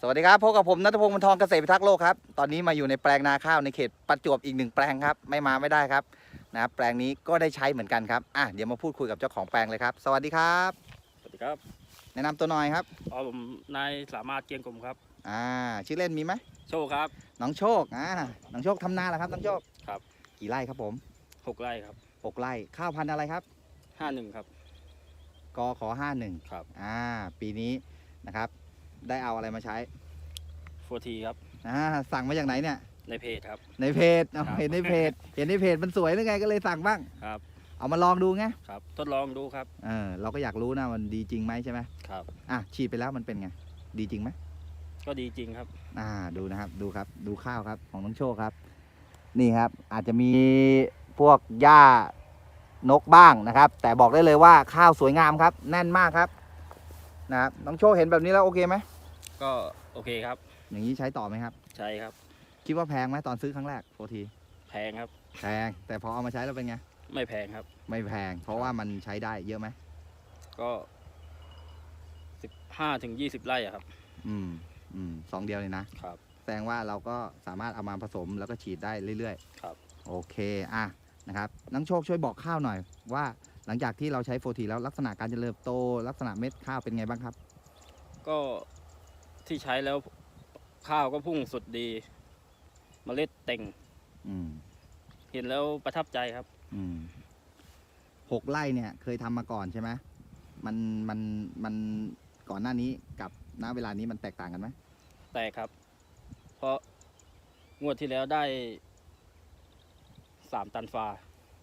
สวัสดีครับพบกับผมนัทพงศ์มนทองเกษตรพิทักษ์โลกครับ ตอนนี้มาอยู่ในแปลงนาข้าวในเขตประจวบอีกหนึ่งแปลงครับ ไม่มาไม่ได้ครับนะครับแปลงนี้ก็ได้ใช้เหมือนกันครับอะเดี๋ยวมาพูดคุยกับเจ้าของแปลงเลยครับ สวัสดีครับ สวัสดีครับแนะนำตัวหน่อยครับอ๋อผมนายสามารถเกียงกลมครับ อ่า ชื่อเล่นมีไหมโชคครับ น้องโชคอ่าน้องโชคทำนาเหรอครับน้องโชคครับ กี่ไร่ครับผมหกไร่ครับหกไร่ข้าวพันธุ์อะไรครับห้าหนึ่งครับกขอห้าหนึ่งครับ อ่า ปีนี้นะครับ ได้เอาอะไรมาใช้โฟทีครับอ่าสั่งมาจากไหนเนี่ย ในเพจครับ ในเพจเอาครับ เห็นในเพจ เห็นในเพจมันสวยหรือไงก็เลยสั่งบ้าง ครับเอามาลองดูไงครับทดลองดูครับเออเราก็อยากรู้นะมันดีจริงไหมใช่ไหมครับ อะฉีดไปแล้วมันเป็นไง ดีจริงไหม ก็ดีจริงครับ อ่าดูนะครับดูครับดูข้าวครับของน้องโชคครับ นี่ครับอาจจะมีพวกหญ้านกบ้างนะครับ แต่บอกได้เลยว่าข้าวสวยงามครับ แน่นมากครับ นะครับน้องโชคเห็นแบบนี้แล้วโอเคไหมก็โอเคครับ อย่างนี้ใช้ต่อไหมครับ ใช่ครับ คิดว่าแพงไหมตอนซื้อครั้งแรกโฟทีแพงครับ แพงแต่พอเอามาใช้แล้วเป็นไง ไม่แพงครับ ไม่แพง เพราะว่ามันใช้ได้เยอะไหมก็สิบห้าถึงยี่สิบไร่อะครับ อืมอืมสองเดียวเลยนะ ครับ แสดงว่าเราก็สามารถเอามาผสมแล้วก็ฉีดได้เรื่อยๆครับ โอเคอะนะครับน้องโชคช่วยบอกข้าวหน่อยว่า หลังจากที่เราใช้โฟทีแล้วลักษณะการเจริญเติบโต ลักษณะเม็ดข้าวเป็นไงบ้างครับ ก็ที่ใช้แล้วข้าวก็พุ่งสุดดีมเมล็ดเต่งอืมเห็นแล้วประทับใจครับ อืมหกไร่เนี่ย เคยทำมาก่อนใช่ไหมมันมันมันก่อนหน้านี้กับณเวลานี้มันแตกต่างกันไหมแต่ครับ เพราะงวดที่แล้วได้สามตันฟ้า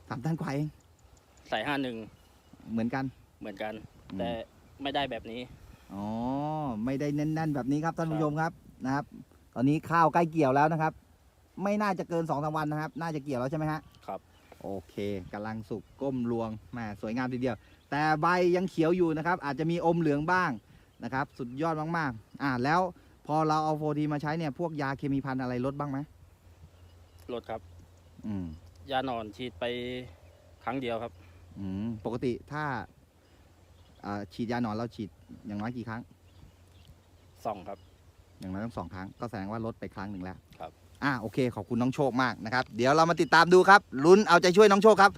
สามตันกว่าเอง ใส่ห้าหนึ่งเหมือนกัน เหมือนกัน อืม แต่ไม่ได้แบบนี้ อ๋อ ไม่ได้แน่นๆแบบนี้ครับท่านครับผู้ชมครับนะครับ ตอนนี้ข้าวใกล้เกี่ยวแล้วนะครับ ไม่น่าจะเกินสองสามวันนะครับ น่าจะเกี่ยวแล้วใช่ไหมฮะครับ โอเคกำลังสุกก้มรวงแหม่สวยงามทีเดียว แต่ใบยังเขียวอยู่นะครับ อาจจะมีอมเหลืองบ้างนะครับ สุดยอดมากๆ อ่าแล้วพอเราเอาโฟทีมาใช้เนี่ยพวกยาเคมีพันธุ์อะไรลดบ้างไหมลดครับ อืมยาหนอนฉีดไปครั้งเดียวครับ อืมปกติถ้าอ่าฉีดยาหนอนเราฉีดอย่างน้อยกี่ครั้งสองครับ อย่างน้อยต้องสองครั้ง ก็แสดงว่าลดไปครั้งหนึ่งแล้วครับ อ่าโอเค ขอบคุณน้องโชคมากนะครับ เดี๋ยวเรามาติดตามดูครับ ลุ้นเอาใจช่วยน้องโชคครับ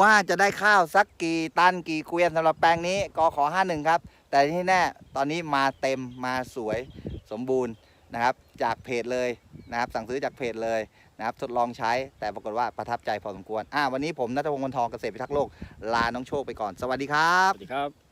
ว่าจะได้ข้าวสักกี่ตันกี่เกวียนสำหรับแปลงนี้กขอห้าหนึ่งครับ แต่ที่แน่ตอนนี้มาเต็มมาสวยสมบูรณ์ นะครับจากเพจเลยนะครับสั่งซื้อจากเพจเลยนะครับทดลองใช้แต่ปรากฏว่าประทับใจพอสมควรอ่าวันนี้ผมนัทพงศ์วันทองเกษตรพิทักษ์โลกลาน้องโชคไปก่อน สวัสดีครัสวัสดีครับ